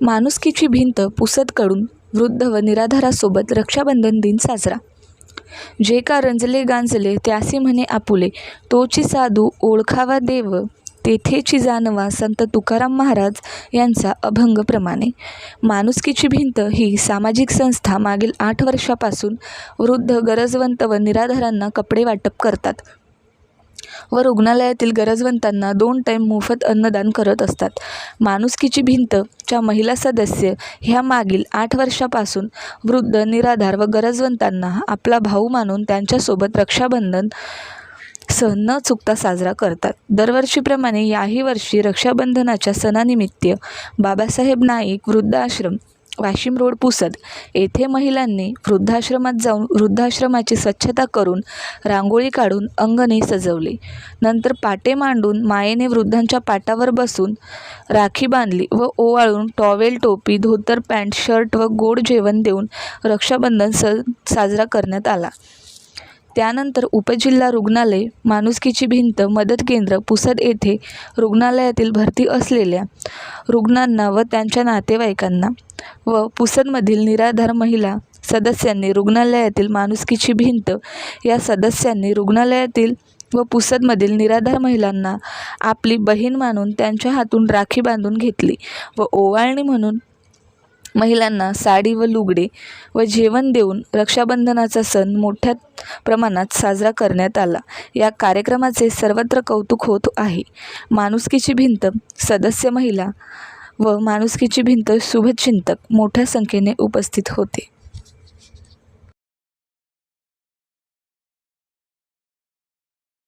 माणुसकीची भिंत पुसदकडून वृद्ध व निराधारासोबत रक्षाबंधन दिन साजरा. जे का रंजले गांजले त्यासी म्हणे आपुले तोची साधू ओळखावा देव तेथेची जानवा संत तुकाराम महाराज यांचा अभंग प्रमाणे. माणुसकीची भिंत ही सामाजिक संस्था मागील आठ वर्षापासून वृद्ध गरजवंत व निराधारांना कपडे वाटप करतात. व रुग्णालयातील गरजवंतांना दोन टाईम मोफत अन्नदान करत असतात. माणुसकीची भिंत च्या महिला सदस्य ह्या मागील आठ वर्षापासून वृद्ध निराधार व गरजवंतांना आपला भाऊ मानून त्यांच्यासोबत रक्षाबंधन सण न चुकता साजरा करतात. दरवर्षीप्रमाणे याही वर्षी रक्षाबंधनाच्या सणानिमित्त बाबासाहेब नाईक वृद्धाश्रम वाशिम रोड पुसद. येथे महिलांनी वृद्धाश्रमात जाऊन वृद्धाश्रमाची स्वच्छता करून रांगोळी काढून अंगणे सजवले. नंतर पाटे मांडून मायेने वृद्धांच्या पाटावर बसून राखी बांधली व ओवाळून टॉवेल टोपी धोतर पॅन्ट शर्ट व गोड जेवण देऊन रक्षाबंधन स साजरा करण्यात आला. त्यानंतर उपजिल्हा रुग्णालय माणुसकीची भिंत मदत केंद्र पुसद येथे रुग्णालयातील भरती असलेल्या रुग्णांना व त्यांच्या नातेवाईकांना व पुसदमधील निराधार महिला सदस्यांनी रुग्णालयातील माणुसकीची भिंत या सदस्यांनी रुग्णालयातील व पुसदमधील निराधार महिलांना आपली बहीण मानून त्यांच्या हातून राखी बांधून घेतली व ओवाळणी म्हणून महिलांना साडी व लुगडे व जेवण देऊन रक्षाबंधनाचा सण मोठ्या प्रमाणात साजरा करण्यात आला. या कार्यक्रमाचे सर्वत्र कौतुक होत आहे. माणुसकीची भिंत सदस्य महिला व माणुसकीची भिंत शुभचिंतक मोठ्या संख्येने उपस्थित होते.